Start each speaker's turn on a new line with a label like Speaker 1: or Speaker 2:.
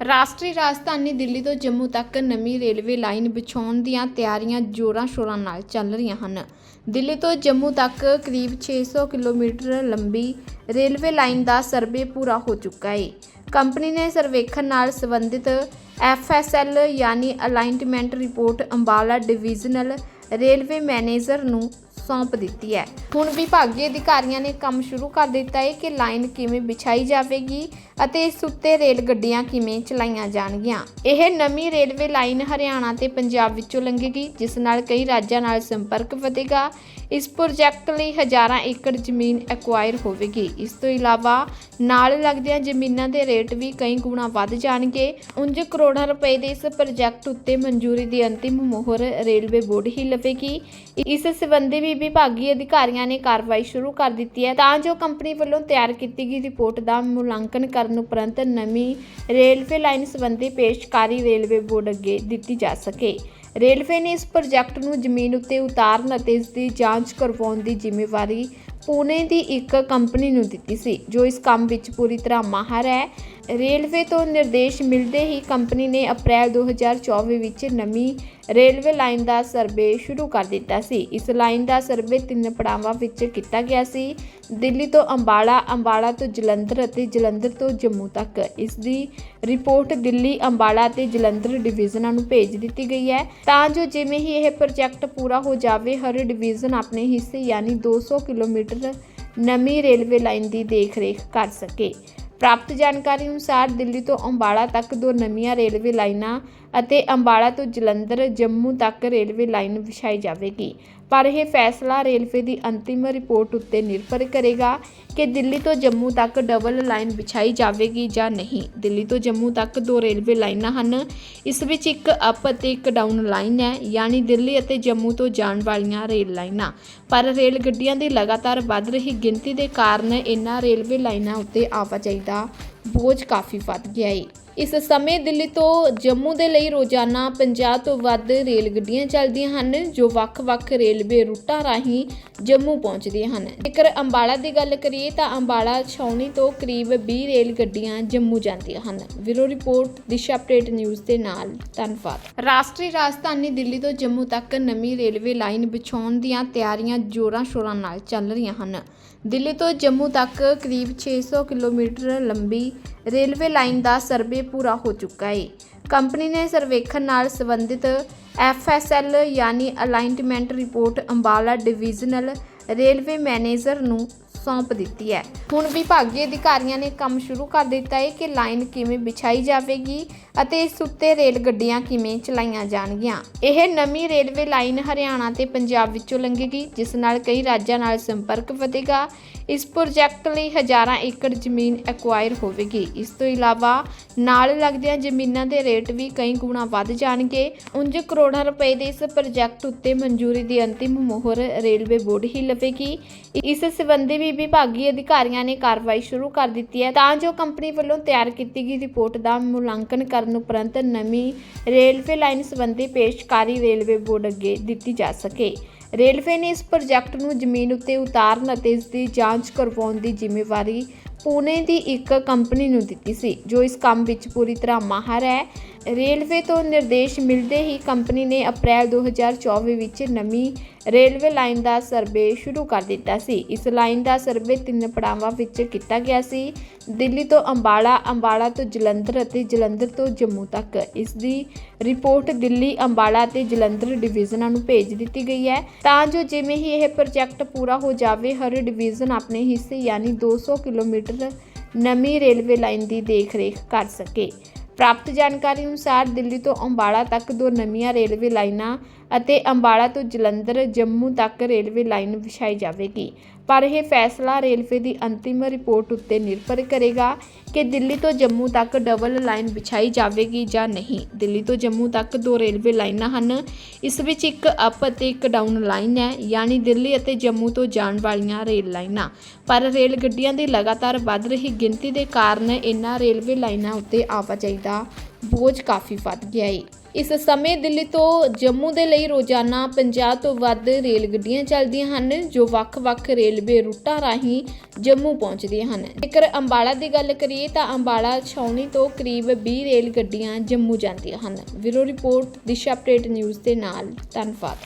Speaker 1: ਰਾਸ਼ਟਰੀ ਰਾਜਧਾਨੀ ਦਿੱਲੀ ਤੋਂ ਜੰਮੂ ਤੱਕ ਨਵੀਂ ਰੇਲਵੇ ਲਾਈਨ ਵਿਛਾਉਣ ਦੀਆਂ ਤਿਆਰੀਆਂ ਜ਼ੋਰਾਂ-ਸ਼ੋਰਾਂ ਨਾਲ ਚੱਲ ਰਹੀਆਂ ਹਨ। ਦਿੱਲੀ ਤੋਂ ਜੰਮੂ ਤੱਕ ਕਰੀਬ 600 ਕਿਲੋਮੀਟਰ ਲੰਬੀ ਰੇਲਵੇ ਲਾਈਨ ਦਾ ਸਰਵੇ ਪੂਰਾ ਹੋ ਚੁੱਕਾ ਏ ਕੰਪਨੀ ਨੇ ਸਰਵੇਖਣ ਨਾਲ ਸੰਬੰਧਿਤ ਐਫਐਸਐਲ ਯਾਨੀ alignment report Ambala divisional railway manager ਨੂੰ ਸੌਂਪ ਦਿੱਤੀ ਹੈ। ਹੁਣ ਵਿਭਾਗੀ ਅਧਿਕਾਰੀਆਂ ਨੇ ਕੰਮ ਸ਼ੁਰੂ ਕਰ ਦਿੱਤਾ ਹੈ ਕਿ ਲਾਈਨ ਕਿਵੇਂ ਵਿਛਾਈ ਜਾਵੇਗੀ ਅਤੇ ਇਸ ਉੱਤੇ ਰੇਲ ਗੱਡੀਆਂ ਕਿਵੇਂ ਚਲਾਈਆਂ ਜਾਣਗੀਆਂ। ਇਹ ਨਵੀਂ ਰੇਲਵੇ ਲਾਈਨ ਹਰਿਆਣਾ ਤੇ ਪੰਜਾਬ ਵਿੱਚੋਂ ਲੰਘੇਗੀ, ਜਿਸ ਨਾਲ ਕਈ ਰਾਜਾਂ ਨਾਲ ਸੰਪਰਕ ਵਧੇਗਾ। ਇਸ ਪ੍ਰੋਜੈਕਟ ਲਈ ਹਜ਼ਾਰਾਂ ਏਕੜ ਜ਼ਮੀਨ ਐਕਵਾਇਰ ਹੋਵੇਗੀ। ਇਸ ਤੋਂ ਇਲਾਵਾ ਨਾਲ ਲੱਗਦੀਆਂ ਜ਼ਮੀਨਾਂ ਦੇ ਰੇਟ ਵੀ ਕਈ ਗੁਣਾ ਵੱਧ ਜਾਣਗੇ। ਉਂਝ ਕਰੋੜਾਂ ਰੁਪਏ ਦੇ ਇਸ ਪ੍ਰੋਜੈਕਟ ਉੱਤੇ ਮਨਜ਼ੂਰੀ ਦੀ ਅੰਤਿਮ ਮੋਹਰ ਰੇਲਵੇ ਬੋਰਡ ਹੀ ਲਵੇਗੀ। ਇਸ ਸੰਬੰਧੀ ਵੀ ਵਿਭਾਗੀ ਅਧਿਕਾਰੀਆਂ ਨੇ ਕਾਰਵਾਈ ਸ਼ੁਰੂ ਕਰ ਦਿੱਤੀ ਹੈ। ਤਾਂ ਜੋ ਕੰਪਨੀ ਵੱਲੋਂ ਤਿਆਰ ਕੀਤੀ ਗਈ ਰਿਪੋਰਟ ਦਾ ਮੁਲਾਂਕਣ ਕਰਨ ਉਪਰੰਤ ਨਵੀਂ ਰੇਲਵੇ ਲਾਈਨ ਸੰਬੰਧੀ ਪੇਸ਼ਕਾਰੀ ਰੇਲਵੇ ਬੋਰਡ ਅੱਗੇ ਦਿੱਤੀ ਜਾ ਸਕੇ। ਰੇਲਵੇ ਨੇ ਇਸ ਪ੍ਰੋਜੈਕਟ ਨੂੰ ਜ਼ਮੀਨ ਉੱਤੇ ਉਤਾਰਨ ਅਤੇ ਇਸ ਦੀ ਜਾਂਚ ਕਰਵਾਉਣ ਦੀ ਜ਼ਿੰਮੇਵਾਰੀ ਪੂਨੇ ਦੀ ਇੱਕ ਕੰਪਨੀ ਨੂੰ ਦਿੱਤੀ ਸੀ, ਜੋ ਇਸ ਕੰਮ ਵਿੱਚ ਪੂਰੀ ਤਰ੍ਹਾਂ ਮਾਹਰ ਹੈ। ਰੇਲਵੇ ਤੋਂ ਨਿਰਦੇਸ਼ ਮਿਲਦੇ ਹੀ ਕੰਪਨੀ ਨੇ ਅਪ੍ਰੈਲ 2024 ਵਿੱਚ ਨਵੀਂ ਰੇਲਵੇ ਲਾਈਨ ਦਾ ਸਰਵੇ ਸ਼ੁਰੂ ਕਰ ਦਿੱਤਾ ਸੀ। ਇਸ ਲਾਈਨ ਦਾ ਸਰਵੇ ਤਿੰਨ ਪੜਾਵਾਂ ਵਿੱਚ ਕੀਤਾ ਗਿਆ ਸੀ। ਦਿੱਲੀ ਤੋਂ ਅੰਬਾਲਾ ਅੰਬਾਲਾ ਤੋਂ ਜਲੰਧਰ ਅਤੇ ਜਲੰਧਰ ਤੋਂ ਜੰਮੂ ਤੱਕ। ਇਸ ਦੀ ਰਿਪੋਰਟ ਦਿੱਲੀ, ਅੰਬਾਲਾ ਤੇ ਜਲੰਧਰ ਡਿਵੀਜ਼ਨਾਂ ਨੂੰ ਭੇਜ ਦਿੱਤੀ ਗਈ ਹੈ। ਤਾਂ ਜੋ ਜਿਵੇਂ ਹੀ ਇਹ ਪ੍ਰੋਜੈਕਟ ਪੂਰਾ ਹੋ ਜਾਵੇ, ਹਰ ਡਿਵੀਜ਼ਨ ਆਪਣੇ ਹਿੱਸੇ ਯਾਨੀ 200 ਕਿਲੋਮੀਟਰ ਨਵੀਂ ਰੇਲਵੇ ਲਾਈਨ ਦੀ ਦੇਖਰੇਖ ਕਰ ਸਕੇ। ਪ੍ਰਾਪਤ ਜਾਣਕਾਰੀ ਅਨੁਸਾਰ ਦਿੱਲੀ ਤੋਂ ਅੰਬਾਲਾ ਤੱਕ ਦੋ ਨਵੀਆਂ ਰੇਲਵੇ ਲਾਈਨਾਂ ਅਤੇ ਅੰਬਾਲਾ ਤੋਂ ਜਲੰਧਰ, ਜੰਮੂ ਤੱਕ ਰੇਲਵੇ ਲਾਈਨ ਵਿਛਾਈ ਜਾਵੇਗੀ। ਪਰ ਇਹ ਫੈਸਲਾ ਰੇਲਵੇ ਦੀ ਅੰਤਿਮ ਰਿਪੋਰਟ ਉੱਤੇ ਨਿਰਭਰ ਕਰੇਗਾ ਕਿ ਦਿੱਲੀ ਤੋਂ ਜੰਮੂ ਤੱਕ ਡਬਲ ਲਾਈਨ ਵਿਛਾਈ ਜਾਵੇਗੀ ਜਾਂ ਨਹੀਂ। ਦਿੱਲੀ ਤੋਂ ਜੰਮੂ ਤੱਕ ਦੋ ਰੇਲਵੇ ਲਾਈਨਾਂ ਹਨ। ਇਸ ਵਿੱਚ ਇੱਕ ਅਪ ਅਤੇ ਇੱਕ ਡਾਊਨ ਲਾਈਨ ਹੈ, ਯਾਨੀ ਦਿੱਲੀ ਅਤੇ ਜੰਮੂ ਤੋਂ ਜਾਣ ਵਾਲੀਆਂ ਰੇਲ ਲਾਈਨਾਂ। ਪਰ ਰੇਲ ਗੱਡੀਆਂ ਦੀ ਲਗਾਤਾਰ ਵੱਧ ਰਹੀ ਗਿਣਤੀ ਦੇ ਕਾਰਨ ਇਹਨਾਂ ਰੇਲਵੇ ਲਾਈਨਾਂ ਉੱਤੇ ਆਵਾਜਾਈ ਦਾ ਬੋਝ ਕਾਫੀ ਵੱਧ ਗਿਆ ਹੈ ਇਸ ਸਮੇਂ ਦਿੱਲੀ ਤੋਂ ਜੰਮੂ ਦੇ ਲਈ ਰੋਜ਼ਾਨਾ 50 ਤੋਂ ਵੱਧ ਰੇਲ ਗੱਡੀਆਂ ਚੱਲਦੀਆਂ ਹਨ, ਜੋ ਵੱਖ-ਵੱਖ ਰੇਲਵੇ ਰੂਟਾਂ ਰਾਹੀਂ ਜੰਮੂ ਪਹੁੰਚਦੀਆਂ ਹਨ। ਜੇਕਰ ਅੰਬਾਲਾ ਦੀ ਗੱਲ ਕਰੀਏ ਤਾਂ ਅੰਬਾਲਾ ਛਾਉਣੀ ਤੋਂ ਕਰੀਬ 20 ਰੇਲ ਗੱਡੀਆਂ ਜੰਮੂ ਜਾਂਦੀਆਂ ਹਨ। Bureau report, Disha update news ਦੇ ਨਾਲ, ਧੰਨਵਾਦ। ਰਾਸ਼ਟਰੀ ਰਾਜਧਾਨੀ ਦਿੱਲੀ ਤੋਂ ਜੰਮੂ ਤੱਕ ਨਵੀਂ ਰੇਲਵੇ ਲਾਈਨ ਵਿਛਾਉਣ ਦੀਆਂ ਤਿਆਰੀਆਂ ਜ਼ੋਰਾਂ-ਸ਼ੋਰਾਂ ਨਾਲ ਚੱਲ ਰਹੀਆਂ ਹਨ। ਦਿੱਲੀ ਤੋਂ ਜੰਮੂ ਤੱਕ ਕਰੀਬ 600 ਕਿਲੋਮੀਟਰ ਲੰਬੀ ਰੇਲਵੇ ਲਾਈਨ ਦਾ ਸਰਵੇ ਪੂਰਾ ਹੋ ਚੁੱਕਾ ਹੈ ਕੰਪਨੀ ਨੇ ਸਰਵੇਖਣ ਨਾਲ ਸੰਬੰਧਿਤ ਐਫਐਸਐਲ ਯਾਨੀ alignment report Ambala divisional railway manager ਨੂੰ ਸੌਂਪ ਦਿੱਤੀ ਹੈ। ਹੁਣ ਵਿਭਾਗੀ ਅਧਿਕਾਰੀਆਂ ਨੇ ਕੰਮ ਸ਼ੁਰੂ ਕਰ ਦਿੱਤਾ ਹੈ ਕਿ ਲਾਈਨ ਕਿਵੇਂ ਵਿਛਾਈ ਜਾਵੇਗੀ ਅਤੇ ਇਸ ਉੱਤੇ ਰੇਲ ਗੱਡੀਆਂ ਕਿਵੇਂ ਚਲਾਈਆਂ ਜਾਣਗੀਆਂ। ਇਹ ਨਵੀਂ ਰੇਲਵੇ ਲਾਈਨ ਹਰਿਆਣਾ ਤੇ ਪੰਜਾਬ ਵਿੱਚੋਂ ਲੰਘੇਗੀ, ਜਿਸ ਨਾਲ ਕਈ ਰਾਜਾਂ ਨਾਲ ਸੰਪਰਕ ਵਧੇਗਾ। ਇਸ ਪ੍ਰੋਜੈਕਟ ਲਈ ਹਜ਼ਾਰਾਂ ਏਕੜ ਜ਼ਮੀਨ ਐਕਵਾਇਰ ਹੋਵੇਗੀ। ਇਸ ਤੋਂ ਇਲਾਵਾ ਨਾਲ ਲੱਗਦੀਆਂ ਜ਼ਮੀਨਾਂ ਦੇ ਰੇਟ ਵੀ ਕਈ ਗੁਣਾ ਵੱਧ ਜਾਣਗੇ। ਉਂਝ ਕਰੋੜਾਂ ਰੁਪਏ ਦੇ ਇਸ ਪ੍ਰੋਜੈਕਟ ਉੱਤੇ ਮਨਜ਼ੂਰੀ ਦੀ ਅੰਤਿਮ ਮੋਹਰ ਰੇਲਵੇ ਬੋਰਡ ਹੀ ਲਵੇਗੀ। ਇਸ ਸੰਬੰਧੀ ਵੀ ਵਿਭਾਗੀ ਅਧਿਕਾਰੀਆਂ ਨੇ ਕਾਰਵਾਈ ਸ਼ੁਰੂ ਕਰ ਦਿੱਤੀ ਹੈ। ਤਾਂ ਜੋ ਕੰਪਨੀ ਵੱਲੋਂ ਤਿਆਰ ਕੀਤੀ ਗਈ ਰਿਪੋਰਟ ਦਾ ਮੁਲਾਂਕਣ ਕਰਨ ਉਪਰੰਤ ਨਵੀਂ ਰੇਲਵੇ ਲਾਈਨ ਸੰਬੰਧੀ ਪੇਸ਼ਕਾਰੀ ਰੇਲਵੇ ਬੋਰਡ ਅੱਗੇ ਦਿੱਤੀ ਜਾ ਸਕੇ। ਰੇਲਵੇ ਨੇ ਇਸ ਪ੍ਰੋਜੈਕਟ ਨੂੰ ਜ਼ਮੀਨ ਉੱਤੇ ਉਤਾਰਨ ਅਤੇ ਇਸ ਦੀ ਜਾਂਚ ਕਰਵਾਉਣ ਦੀ ਜ਼ਿੰਮੇਵਾਰੀ ਪੂਨੇ ਦੀ ਇੱਕ ਕੰਪਨੀ ਨੂੰ ਦਿੱਤੀ ਸੀ, ਜੋ ਇਸ ਕੰਮ ਵਿੱਚ ਪੂਰੀ ਤਰ੍ਹਾਂ ਮਾਹਰ ਹੈ। ਰੇਲਵੇ ਤੋਂ ਨਿਰਦੇਸ਼ ਮਿਲਦੇ ਹੀ ਕੰਪਨੀ ਨੇ ਅਪ੍ਰੈਲ 2024 ਵਿੱਚ ਨਵੀਂ ਰੇਲਵੇ ਲਾਈਨ ਦਾ ਸਰਵੇ ਸ਼ੁਰੂ ਕਰ ਦਿੱਤਾ ਸੀ। ਇਸ ਲਾਈਨ ਦਾ ਸਰਵੇ ਤਿੰਨ ਪੜਾਵਾਂ ਵਿੱਚ ਕੀਤਾ ਗਿਆ ਸੀ, ਦਿੱਲੀ ਤੋਂ ਅੰਬਾਲਾ ਅੰਬਾਲਾ ਤੋਂ ਜਲੰਧਰ ਅਤੇ ਜਲੰਧਰ ਤੋਂ ਜੰਮੂ ਤੱਕ। ਇਸ ਦੀ ਰਿਪੋਰਟ ਦਿੱਲੀ, ਅੰਬਾਲਾ ਤੇ ਜਲੰਧਰ ਡਿਵੀਜ਼ਨਾਂ ਨੂੰ ਭੇਜ ਦਿੱਤੀ ਗਈ ਹੈ। ਤਾਂ ਜੋ ਜਿਵੇਂ ਹੀ ਇਹ ਪ੍ਰੋਜੈਕਟ ਪੂਰਾ ਹੋ ਜਾਵੇ, ਹਰ ਡਿਵੀਜ਼ਨ ਆਪਣੇ ਹਿੱਸੇ ਯਾਨੀ 200 ਕਿਲੋਮੀਟਰ ਨਵੀਂ ਰੇਲਵੇ ਲਾਈਨ ਦੀ ਦੇਖਰੇਖ ਕਰ ਸਕੇ। ਪ੍ਰਾਪਤ ਜਾਣਕਾਰੀ ਅਨੁਸਾਰ ਦਿੱਲੀ ਤੋਂ ਅੰਬਾਲਾ ਤੱਕ ਦੋ ਨਵੀਆਂ ਰੇਲਵੇ ਲਾਈਨਾਂ ਅਤੇ ਅੰਬਾਲਾ ਤੋਂ ਜਲੰਧਰ, ਜੰਮੂ ਤੱਕ ਰੇਲਵੇ ਲਾਈਨ ਵਿਛਾਈ ਜਾਵੇਗੀ। ਪਰ ਇਹ ਫੈਸਲਾ ਰੇਲਵੇ ਦੀ ਅੰਤਿਮ ਰਿਪੋਰਟ ਉੱਤੇ ਨਿਰਭਰ ਕਰੇਗਾ ਕਿ ਦਿੱਲੀ ਤੋਂ ਜੰਮੂ ਤੱਕ ਡਬਲ ਲਾਈਨ ਵਿਛਾਈ ਜਾਵੇਗੀ ਜਾਂ ਨਹੀਂ। ਦਿੱਲੀ ਤੋਂ ਜੰਮੂ ਤੱਕ ਦੋ ਰੇਲਵੇ ਲਾਈਨਾਂ ਹਨ। ਇਸ ਵਿੱਚ ਇੱਕ ਅਪ ਅਤੇ ਇੱਕ ਡਾਊਨ ਲਾਈਨ ਹੈ, ਯਾਨੀ ਦਿੱਲੀ ਅਤੇ ਜੰਮੂ ਤੋਂ ਜਾਣ ਵਾਲੀਆਂ ਰੇਲ ਲਾਈਨਾਂ। ਪਰ ਰੇਲ ਗੱਡੀਆਂ ਦੀ ਲਗਾਤਾਰ ਵੱਧ ਰਹੀ ਗਿਣਤੀ ਦੇ ਕਾਰਨ ਇਹਨਾਂ ਰੇਲਵੇ ਲਾਈਨਾਂ ਉੱਤੇ ਆਵਾਜਾਈ ਦਾ ਬੋਝ ਕਾਫੀ ਵੱਧ ਗਿਆ ਹੈ ਇਸ ਸਮੇਂ ਦਿੱਲੀ ਤੋਂ ਜੰਮੂ ਦੇ ਲਈ ਰੋਜ਼ਾਨਾ 50 ਤੋਂ ਵੱਧ ਰੇਲ ਗੱਡੀਆਂ ਚੱਲਦੀਆਂ ਹਨ, ਜੋ ਵੱਖ-ਵੱਖ ਰੇਲਵੇ ਰੂਟਾਂ ਰਾਹੀਂ ਜੰਮੂ ਪਹੁੰਚਦੀਆਂ ਹਨ। ਜੇਕਰ ਅੰਬਾਲਾ ਦੀ ਗੱਲ ਕਰੀਏ ਤਾਂ ਅੰਬਾਲਾ ਛਾਉਣੀ ਤੋਂ ਕਰੀਬ 20 ਰੇਲ ਗੱਡੀਆਂ ਜੰਮੂ ਜਾਂਦੀਆਂ ਹਨ। Bureau report, Disha update news ਦੇ ਨਾਲ, ਧੰਨਵਾਦ।